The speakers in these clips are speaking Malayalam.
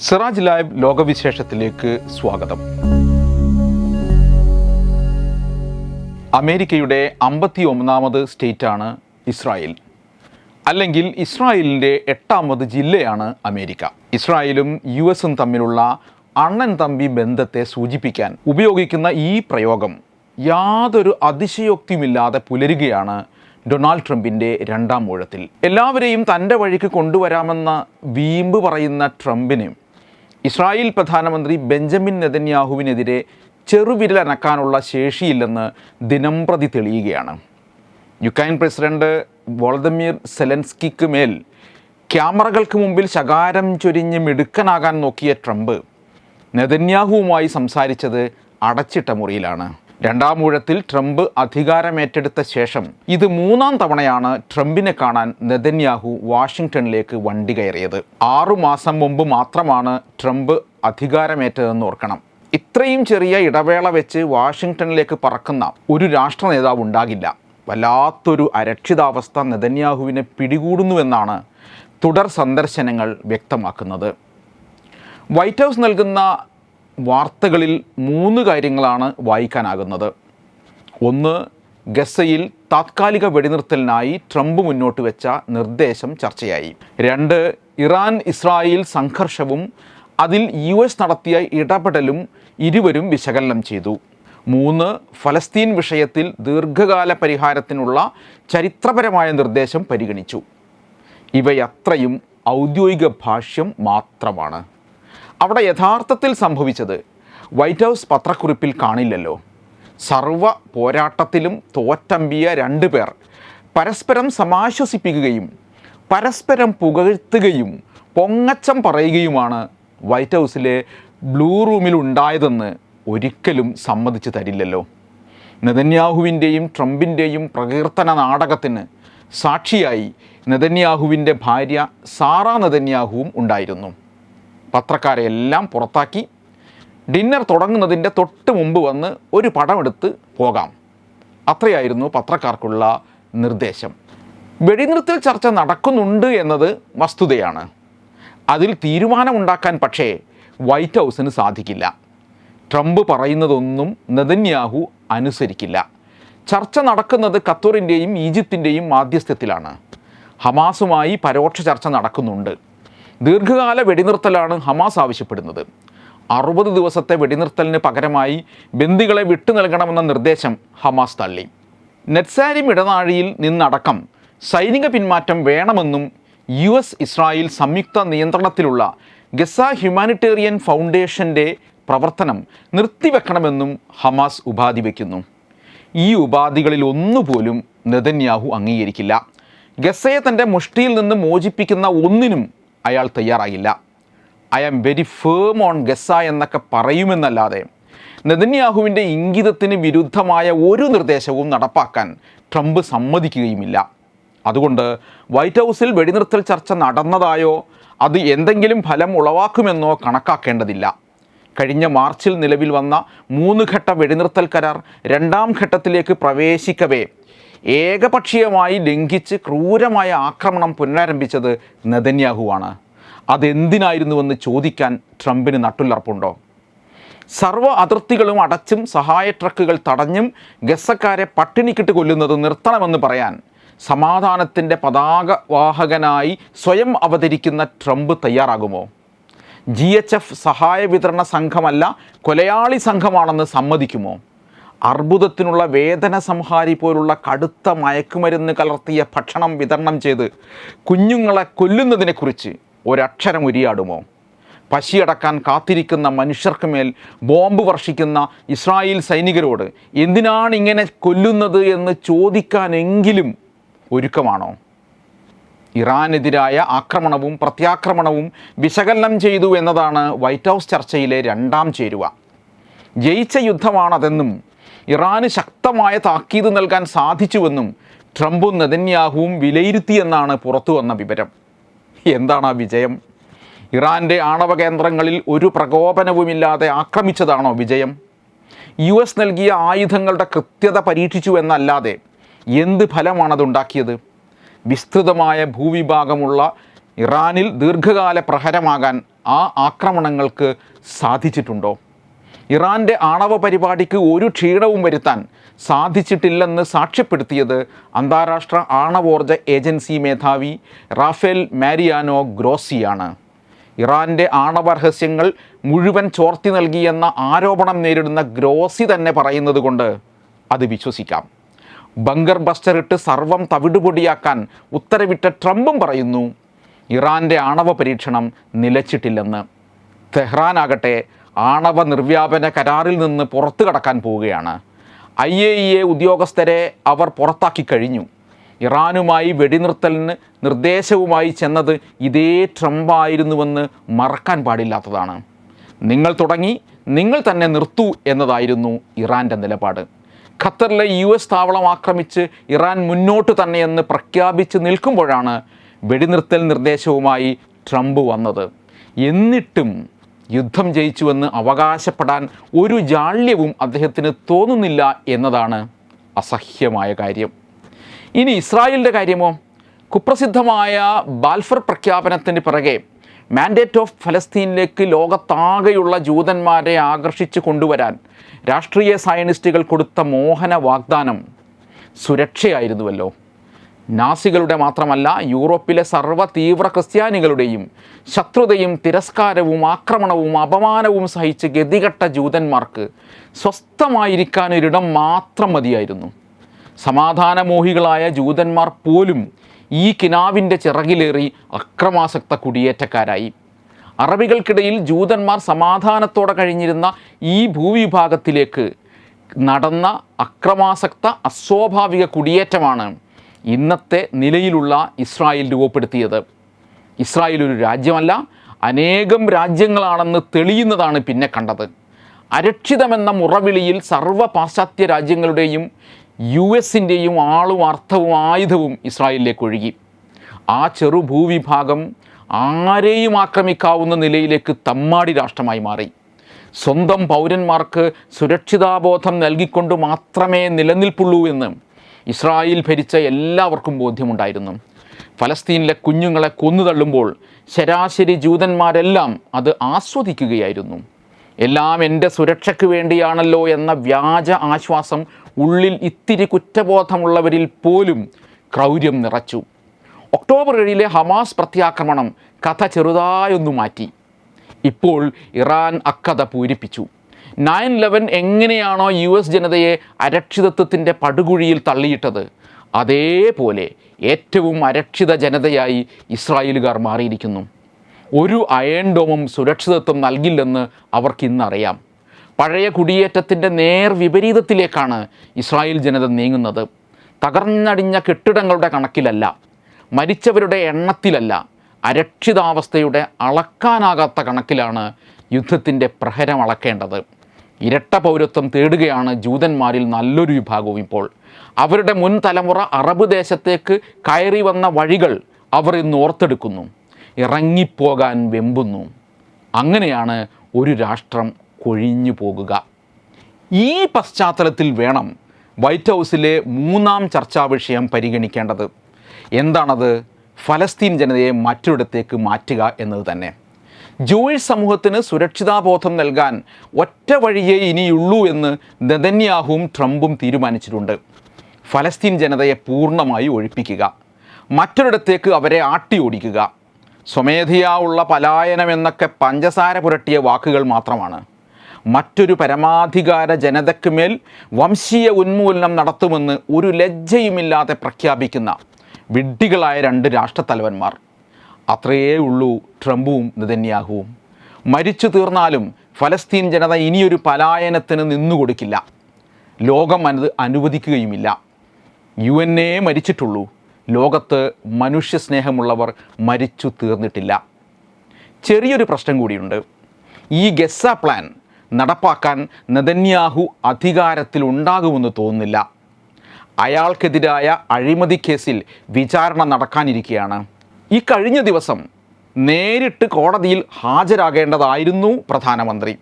സിറാജ് ലൈവ് ലോകവിശേഷത്തിലേക്ക് സ്വാഗതം. അമേരിക്കയുടെ അമ്പത്തി ഒന്നാമത് സ്റ്റേറ്റാണ് ഇസ്രായേൽ. അല്ലെങ്കിൽ ഇസ്രായേലിന്റെ എട്ടാമത് ജില്ലയാണ് അമേരിക്ക. ഇസ്രായേലും യു എസും തമ്മിലുള്ള അണ്ണൻ തമ്പി ബന്ധത്തെ സൂചിപ്പിക്കാൻ ഉപയോഗിക്കുന്ന ഈ പ്രയോഗം യാതൊരു അതിശയോക്തിയുമില്ലാതെ പുലരുകയാണ് ഡൊണാൾഡ് ട്രംപിന്റെ രണ്ടാം ഊഴത്തിൽ. എല്ലാവരെയും തന്റെ വഴിക്ക് കൊണ്ടുവരാമെന്ന വീമ്പ് പറയുന്ന ട്രംപിന് ഇസ്രായേൽ പ്രധാനമന്ത്രി ബെഞ്ചമിൻ നെതന്യാഹുവിനെതിരെ ചെറുവിരലനക്കാനുള്ള ശേഷിയില്ലെന്ന് ദിനംപ്രതി തെളിയുകയാണ്. യുക്രൈൻ പ്രസിഡന്റ് വോളദമീർ സെലൻസ്കിക്ക് മേൽ ക്യാമറകൾക്ക് മുമ്പിൽ ശകാരം ചൊരിഞ്ഞ് മിടുക്കനാകാൻ നോക്കിയ ട്രംപ് നെതന്യാഹുവുമായി സംസാരിച്ചത് അടച്ചിട്ട മുറിയിലാണ്. രണ്ടാം ഊഴത്തിൽ ട്രംപ് അധികാരമേറ്റെടുത്ത ശേഷം ഇത് മൂന്നാം തവണയാണ് ട്രംപിനെ കാണാൻ നെതന്യാഹു വാഷിംഗ്ടണിലേക്ക് വണ്ടി കയറിയത്. ആറുമാസം മുമ്പ് മാത്രമാണ് ട്രംപ് അധികാരമേറ്റതെന്ന് ഓർക്കണം. ഇത്രയും ചെറിയ ഇടവേള വെച്ച് വാഷിങ്ടണിലേക്ക് പറക്കുന്ന ഒരു രാഷ്ട്ര നേതാവ് ഉണ്ടാകില്ല. വല്ലാത്തൊരു അരക്ഷിതാവസ്ഥ നെതന്യാഹുവിനെ പിടികൂടുന്നുവെന്നാണ് തുടർ സന്ദർശനങ്ങൾ വ്യക്തമാക്കുന്നത്. വൈറ്റ് ഹൗസ് നൽകുന്ന വാർത്തകളിൽ മൂന്ന് കാര്യങ്ങളാണ് വായിക്കാനാകുന്നത്. ഒന്ന് ഗസയിൽ താത്കാലിക വെടിനിർത്തലിനായി ട്രംപ് മുന്നോട്ട് വെച്ച നിർദ്ദേശം ചർച്ചയായി. രണ്ട് ഇറാൻ ഇസ്രായേൽ സംഘർഷവും അതിൽ യു എസ് നടത്തിയ ഇടപെടലും ഇരുവരും വിശകലനം ചെയ്തു. മൂന്ന് ഫലസ്തീൻ വിഷയത്തിൽ ദീർഘകാല പരിഹാരത്തിനുള്ള ചരിത്രപരമായ നിർദ്ദേശം പരിഗണിച്ചു. ഇവയത്രയും ഔദ്യോഗിക ഭാഷ്യം മാത്രമാണ്. അവിടെ യഥാർത്ഥത്തിൽ സംഭവിച്ചത് വൈറ്റ് ഹൗസ് പത്രക്കുറിപ്പിൽ കാണില്ലല്ലോ. സർവ പോരാട്ടത്തിലും തോറ്റമ്പിയ രണ്ടു പേർ. പരസ്പരം സമാശ്വസിപ്പിക്കുകയും പരസ്പരം പുകഴ്ത്തുകയും പൊങ്ങച്ചം പറയുകയുമാണ് വൈറ്റ് ഹൗസിലെ ബ്ലൂ റൂമിൽ ഉണ്ടായതെന്ന് ഒരിക്കലും സമ്മതിച്ചു തരില്ലല്ലോ. നെതന്യാഹുവിന്റെയും ട്രംപിന്റെയും പ്രകീർത്തന നാടകത്തിന് സാക്ഷിയായി നെതന്യാഹുവിന്റെ ഭാര്യ സാറ നെതന്യാഹുവും ഉണ്ടായിരുന്നു. പത്രക്കാരെ എല്ലാം പുറത്താക്കി. ഡിന്നർ തുടങ്ങുന്നതിന്റെ തൊട്ട് മുമ്പ് വന്ന് ഒരു പടമെടുത്ത് പോകാം. അത്രയായിരുന്നു പത്രക്കാർക്കുള്ള നിർദ്ദേശം. വെടിനിർത്തൽ ചർച്ച നടക്കുന്നുണ്ട് എന്നത് വസ്തുതയാണ്. അതിൽ തീരുമാനമുണ്ടാക്കാൻ പക്ഷേ വൈറ്റ് ഹൗസിന് സാധിക്കില്ല. ട്രംപ് പറയുന്നതൊന്നും നെതന്യാഹു അനുസരിക്കില്ല. ചർച്ച നടക്കുന്നത് ഖത്തറിന്റെയും ഈജിപ്തിന്റെയും മാധ്യസ്ഥത്തിലാണ്. ഹമാസുമായി പരോക്ഷ ചർച്ച നടക്കുന്നുണ്ട്. ദീർഘകാല വെടിനിർത്തലാണ് ഹമാസ് ആവശ്യപ്പെടുന്നത്. അറുപത് ദിവസത്തെ വെടിനിർത്തലിന് പകരമായി ബന്ദികളെ വിട്ടു നൽകണമെന്ന നിർദ്ദേശം ഹമാസ് തള്ളി. നെറ്റ്സാരിം ഇടനാഴിയിൽ നിന്നടക്കം സൈനിക പിന്മാറ്റം വേണമെന്നും യു എസ് ഇസ്രായേൽ സംയുക്ത നിയന്ത്രണത്തിലുള്ള ഗസ ഹ്യൂമാനിറ്റേറിയൻ ഫൗണ്ടേഷന്റെ പ്രവർത്തനം നിർത്തിവെക്കണമെന്നും ഹമാസ് ഉപാധി വയ്ക്കുന്നു. ഈ ഉപാധികളിൽ ഒന്നുപോലും നെതന്യാഹു അംഗീകരിക്കില്ല. ഗസയെ തന്റെ മുഷ്ടിയിൽ നിന്ന് മോചിപ്പിക്കുന്ന ഒന്നിനും അയാൾ തയ്യാറായില്ല. I am very firm on Gaza എന്നൊക്കെ പറയുമെന്നല്ലാതെ നെതന്യാഹുവിന്റെ ഇംഗിതത്തിന് വിരുദ്ധമായ ഒരു നിർദ്ദേശവും നടപ്പാക്കാൻ ട്രംപ് സമ്മതിക്കുകയുമില്ല. അതുകൊണ്ട് വൈറ്റ് ഹൗസിൽ വെടിനിർത്തൽ ചർച്ച നടന്നതായോ അത് എന്തെങ്കിലും ഫലം ഉളവാക്കുമെന്നോ കണക്കാക്കേണ്ടതില്ല. കഴിഞ്ഞ മാർച്ചിൽ നിലവിൽ വന്ന മൂന്ന് ഘട്ട വെടിനിർത്തൽ കരാർ രണ്ടാം ഘട്ടത്തിലേക്ക് പ്രവേശിക്കവേ ഏകപക്ഷീയമായി ലംഘിച്ച് ക്രൂരമായ ആക്രമണം പുനരാരംഭിച്ചത് നെതന്യാഹുവാണ്. അതെന്തിനായിരുന്നുവെന്ന് ചോദിക്കാൻ ട്രംപിന് നട്ടുല്ലർപ്പുണ്ടോ സർവ അതിർത്തികളും അടച്ചും സഹായ ട്രക്കുകൾ തടഞ്ഞും ഗസക്കാരെ പട്ടിണിക്കിട്ട് കൊല്ലുന്നത് നിർത്തണമെന്ന് പറയാൻ സമാധാനത്തിന്റെ പതാകവാഹകനായി സ്വയം അവതരിക്കുന്ന ട്രംപ് തയ്യാറാകുമോ? ജി എച്ച് എഫ് സഹായ വിതരണ സംഘമല്ല കൊലയാളി സംഘമാണെന്ന് സമ്മതിക്കുമോ? അർബുദത്തിനുള്ള വേദന സംഹാരി പോലുള്ള കടുത്ത മയക്കുമരുന്ന് കലർത്തിയ ഭക്ഷണം വിതരണം ചെയ്ത് കുഞ്ഞുങ്ങളെ കൊല്ലുന്നതിനെക്കുറിച്ച് ഒരക്ഷരം ഉരിയാടുമോ? പശിയടക്കാൻ കാത്തിരിക്കുന്ന മനുഷ്യർക്ക് മേൽ ബോംബ് വർഷിക്കുന്ന ഇസ്രായേൽ സൈനികരോട് എന്തിനാണ് ഇങ്ങനെ കൊല്ലുന്നത് എന്ന് ചോദിക്കാനെങ്കിലും ഒരുക്കമാണോ? ഇറാനെതിരായ ആക്രമണവും പ്രത്യാക്രമണവും വിശകലനം ചെയ്തു എന്നതാണ് വൈറ്റ് ഹൗസ് ചർച്ചയിലെ രണ്ടാം ചേരുവ. ജയിച്ച യുദ്ധമാണതെന്നും ഇറാന് ശക്തമായ താക്കീത് നൽകാൻ സാധിച്ചുവെന്നും ട്രംപും നെതന്യാഹുവും വിലയിരുത്തിയെന്നാണ് പുറത്തു വന്ന വിവരം. എന്താണ് ആ വിജയം? ഇറാന്റെ ആണവ കേന്ദ്രങ്ങളിൽ ഒരു പ്രകോപനവുമില്ലാതെ ആക്രമിച്ചതാണോ വിജയം? യു എസ് നൽകിയ ആയുധങ്ങളുടെ കൃത്യത പരീക്ഷിച്ചു എന്നല്ലാതെ എന്ത് ഫലമാണതുണ്ടാക്കിയത്? വിസ്തൃതമായ ഭൂവിഭാഗമുള്ള ഇറാനിൽ ദീർഘകാല പ്രഹരമാകാൻ ആ ആക്രമണങ്ങൾക്ക് സാധിച്ചിട്ടുണ്ടോ? ഇറാന്റെ ആണവ പരിപാടിക്ക് ഒരു ക്ഷീണവും വരുത്താൻ സാധിച്ചിട്ടില്ലെന്ന് സാക്ഷ്യപ്പെടുത്തിയത് അന്താരാഷ്ട്ര ആണവോർജ ഏജൻസി മേധാവി റാഫേൽ മാരിയാനോ ഗ്രോസിയാണ്. ഇറാന്റെ ആണവ രഹസ്യങ്ങൾ മുഴുവൻ ചോർത്തി നൽകിയെന്ന ആരോപണം നേരിടുന്ന ഗ്രോസി തന്നെ പറയുന്നത് കൊണ്ട് അത് വിശ്വസിക്കാം. ബങ്കർ ബസ്റ്റർ ഇട്ട് സർവം തവിടുപൊടിയാക്കാൻ ഉത്തരവിട്ട ട്രംപും പറയുന്നു ഇറാന്റെ ആണവ പരീക്ഷണം നിലച്ചിട്ടില്ലെന്ന്. തെഹ്റാനാകട്ടെ ആണവ നിർവ്യാപന കരാറിൽ നിന്ന് പുറത്തു കടക്കാൻ പോവുകയാണ്. ഐ എ ഇ എ ഉദ്യോഗസ്ഥരെ അവർ പുറത്താക്കി കഴിഞ്ഞു. ഇറാനുമായി വെടിനിർത്തലിന് നിർദ്ദേശവുമായി ചെന്നത് ഇതേ ട്രംപായിരുന്നുവെന്ന് മറക്കാൻ പാടില്ലാത്തതാണ്. നിങ്ങൾ തുടങ്ങി നിങ്ങൾ തന്നെ നിർത്തൂ എന്നതായിരുന്നു ഇറാന്റെ നിലപാട്. ഖത്തറിലെ യു എസ് താവളം ആക്രമിച്ച് ഇറാൻ മുന്നോട്ട് തന്നെയെന്ന് പ്രഖ്യാപിച്ച് നിൽക്കുമ്പോഴാണ് വെടിനിർത്തൽ നിർദ്ദേശവുമായി ട്രംപ് വന്നത്. എന്നിട്ടും യുദ്ധം ജയിച്ചുവെന്ന് അവകാശപ്പെടാൻ ഒരു ജാള്യവും അദ്ദേഹത്തിന് തോന്നുന്നില്ല എന്നതാണ് അസഹ്യമായ കാര്യം. ഇനി ഇസ്രായേലിന്റെ കാര്യമോ? കുപ്രസിദ്ധമായ ബാൽഫർ പ്രഖ്യാപനത്തിന് പിറകെ മാൻഡേറ്റ് ഓഫ് ഫലസ്തീനിലേക്ക് ലോകത്താകെയുള്ള ജൂതന്മാരെ ആകർഷിച്ചു കൊണ്ടുവരാൻ രാഷ്ട്രീയ സയനിസ്റ്റുകൾ കൊടുത്ത മോഹന വാഗ്ദാനം സുരക്ഷയായിരുന്നുവല്ലോ. നാസികളുടെ മാത്രമല്ല യൂറോപ്പിലെ സർവ തീവ്ര ക്രിസ്ത്യാനികളുടെയും ശത്രുതയും തിരസ്കാരവും ആക്രമണവും അപമാനവും സഹിച്ച് ഗതികെട്ട ജൂതന്മാർക്ക് സ്വസ്ഥമായിരിക്കാൻ ഒരിടം മാത്രം മതിയായിരുന്നു. സമാധാനമോഹികളായ ജൂതന്മാർ പോലും ഈ കിനാവിന്റെ ചിറകിലേറി അക്രമാസക്ത കുടിയേറ്റക്കാരായി. അറബികൾക്കിടയിൽ ജൂതന്മാർ സമാധാനത്തോടെ കഴിഞ്ഞിരുന്ന ഈ ഭൂവിഭാഗത്തിലേക്ക് നടന്ന അക്രമാസക്ത അസ്വാഭാവിക കുടിയേറ്റമാണ് ഇന്നത്തെ നിലയിലുള്ള ഇസ്രായേൽ രൂപപ്പെടുത്തിയത്. ഇസ്രായേൽ ഒരു രാജ്യമല്ല അനേകം രാജ്യങ്ങളാണെന്ന് തെളിയുന്നതാണ് പിന്നെ കണ്ടത്. അരക്ഷിതമെന്ന മുറവിളിയിൽ സർവ പാശ്ചാത്യ രാജ്യങ്ങളുടെയും യു എസിന്റെയും ആളും അർത്ഥവും ആയുധവും ഇസ്രായേലിലേക്ക് ഒഴുകി. ആ ചെറു ഭൂവിഭാഗം ആരെയും ആക്രമിക്കാവുന്ന നിലയിലേക്ക് തമ്മാടി രാഷ്ട്രമായി മാറി. സ്വന്തം പൗരന്മാർക്ക് സുരക്ഷിതാബോധം നൽകിക്കൊണ്ട് മാത്രമേ നിലനിൽപ്പുള്ളൂ എന്ന് ഇസ്രായേൽ ഭരിച്ച എല്ലാവർക്കും ബോധ്യമുണ്ടായിരുന്നു. ഫലസ്തീനിലെ കുഞ്ഞുങ്ങളെ കൊന്നു കൊന്നുതള്ളുമ്പോൾ ശരാശരി ജൂതന്മാരെല്ലാം അത് ആസ്വദിക്കുകയായിരുന്നു. എല്ലാം എന്റെ സുരക്ഷയ്ക്ക് വേണ്ടിയാണല്ലോ എന്ന വ്യാജ ആശ്വാസം ഉള്ളിൽ ഇത്തിരി കുറ്റബോധമുള്ളവരിൽ പോലും ക്രൗര്യം നിറച്ചു. ഒക്ടോബർ ഏഴിലെ ഹമാസ് പ്രത്യാക്രമണം കഥ ചെറുതായൊന്നു മാറ്റി. ഇപ്പോൾ ഇറാൻ അക്കഥ പൂരിപ്പിച്ചു. നയൻ ലെവൻ എങ്ങനെയാണോ യു എസ് ജനതയെ അരക്ഷിതത്വത്തിന്റെ പടുകുഴിയിൽ തള്ളിയിട്ടത്? അതേപോലെ ഏറ്റവും അരക്ഷിത ജനതയായി ഇസ്രായേലുകാർ മാറിയിരിക്കുന്നു. ഒരു അയൺ ഡോമും സുരക്ഷിതത്വം നൽകില്ലെന്ന് അവർക്കിന്നറിയാം പഴയ കുടിയേറ്റത്തിന്റെ നേർ വിപരീതത്തിലേക്കാണ് ഇസ്രായേൽ ജനത നീങ്ങുന്നത്. തകർന്നടിഞ്ഞ കെട്ടിടങ്ങളുടെ കണക്കിലല്ല മരിച്ചവരുടെ എണ്ണത്തിലല്ല അരക്ഷിതാവസ്ഥയുടെ അളക്കാനാകാത്ത കണക്കിലാണ് യുദ്ധത്തിന്റെ പ്രഹരം അളക്കേണ്ടത്. ഇരട്ട പൗരത്വം തേടുകയാണ് ജൂതന്മാരിൽ നല്ലൊരു വിഭാഗവും ഇപ്പോൾ. അവരുടെ മുൻ തലമുറ അറബ് ദേശത്തേക്ക് കയറി വന്ന വഴികൾ അവർ ഇന്ന് ഓർത്തെടുക്കുന്നു. ഇറങ്ങിപ്പോകാൻ വെമ്പുന്നു. അങ്ങനെയാണ് ഒരു രാഷ്ട്രം കൊഴിഞ്ഞു പോകുക. ഈ പശ്ചാത്തലത്തിൽ വേണം വൈറ്റ് ഹൗസിലെ മൂന്നാം ചർച്ചാ വിഷയം പരിഗണിക്കേണ്ടത്. എന്താണത്? ഫലസ്തീൻ ജനതയെ മറ്റൊരിടത്തേക്ക് മാറ്റുക എന്നത് തന്നെ. ജൂയിഷ് സമൂഹത്തിന് സുരക്ഷിതാബോധം നൽകാൻ ഒറ്റ വഴിയേ ഇനിയുള്ളൂ എന്ന് നെതന്യാഹുവും ട്രംപും തീരുമാനിച്ചിട്ടുണ്ട്. ഫലസ്തീൻ ജനതയെ പൂർണമായി ഒഴിപ്പിക്കുക. മറ്റൊരിടത്തേക്ക് അവരെ ആട്ടി ഓടിക്കുക സ്വമേധയാ ഉള്ള പലായനം എന്നൊക്കെ പഞ്ചസാര പുരട്ടിയ വാക്കുകൾ മാത്രമാണ്. മറ്റൊരു പരമാധികാര ജനതയ്ക്ക് മേൽ വംശീയ ഉന്മൂലനം നടത്തുമെന്ന് ഒരു ലജ്ജയുമില്ലാതെ പ്രഖ്യാപിക്കുന്ന വിഡ്ഢികളായ രണ്ട് രാഷ്ട്രത്തലവന്മാർ. അത്രയേ ഉള്ളൂ ട്രംപും നെതന്യാഹുവും. മരിച്ചു തീർന്നാലും ഫലസ്തീൻ ജനത ഇനിയൊരു പലായനത്തിന് നിന്നുകൊടുക്കില്ല ലോകം അത് അനുവദിക്കുകയുമില്ല. യു എൻ എ മരിച്ചിട്ടുള്ളൂ. ലോകത്ത് മനുഷ്യസ്നേഹമുള്ളവർ മരിച്ചു തീർന്നിട്ടില്ല. ചെറിയൊരു പ്രശ്നം കൂടിയുണ്ട്. ഈ ഗസ പ്ലാൻ നടപ്പാക്കാൻ നെതന്യാഹു അധികാരത്തിലുണ്ടാകുമെന്ന് തോന്നുന്നില്ല. അയാൾക്കെതിരായ അഴിമതി കേസിൽ വിചാരണ നടക്കാനിരിക്കുകയാണ് ഈ കഴിഞ്ഞ ദിവസം നേരിട്ട് കോടതിയിൽ ഹാജരാകേണ്ടതായിരുന്നു പ്രധാനമന്ത്രി.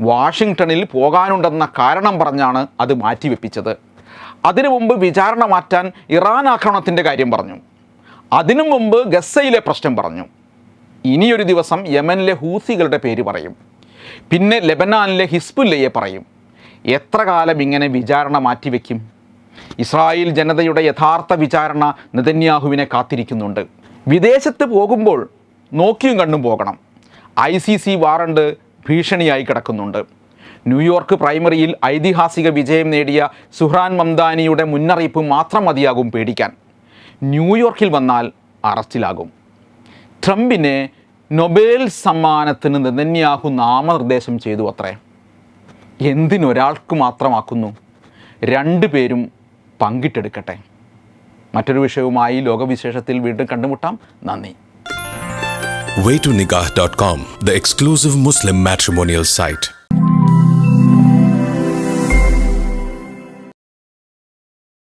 വാഷിങ്ടണിൽ പോകാനുണ്ടെന്ന കാരണം പറഞ്ഞാണ് അത് മാറ്റിവെപ്പിച്ചത്. അതിനു മുമ്പ് വിചാരണ മാറ്റാൻ ഇറാൻ ആക്രമണത്തിന്റെ കാര്യം പറഞ്ഞു. അതിനു മുമ്പ് ഗസയിലെ പ്രശ്നം പറഞ്ഞു. ഇനിയൊരു ദിവസം യമനിലെ ഹൂസികളുടെ പേര് പറയും. പിന്നെ ലെബനാനിലെ ഹിസ്ബുല്ലയെ പറയും. എത്ര കാലം ഇങ്ങനെ വിചാരണ മാറ്റിവെക്കും? ഇസ്രായേൽ ജനതയുടെ യഥാർത്ഥ വിചാരണ നെതന്യാഹുവിനെ കാത്തിരിക്കുന്നുണ്ട്. വിദേശത്ത് പോകുമ്പോൾ നോക്കിയും കണ്ടും പോകണം. ഐ സി സി വാറണ്ട് ഭീഷണിയായി കിടക്കുന്നുണ്ട്. ന്യൂയോർക്ക് പ്രൈമറിയിൽ ഐതിഹാസിക വിജയം നേടിയ സുഹ്രാൻ മംദാനിയുടെ മുന്നറിയിപ്പ് മാത്രം മതിയാകും പേടിക്കാൻ. ന്യൂയോർക്കിൽ വന്നാൽ അറസ്റ്റിലാകും. ട്രംപിനെ നൊബേൽ സമ്മാനത്തിന് നെതന്യാഹു നാമനിർദ്ദേശം ചെയ്തു അത്രേ. എന്തിനൊരാൾക്ക് മാത്രമാക്കുന്നു? രണ്ടു പേരും പങ്കിട്ടെടുക്കട്ടെ. മറ്റൊരു വിഷയവുമായി ലോകവിശേഷത്തിൽ വീണ്ടും കണ്ടുമുട്ടാം നന്ദി waytonikah.com, the exclusive Muslim matrimonial site.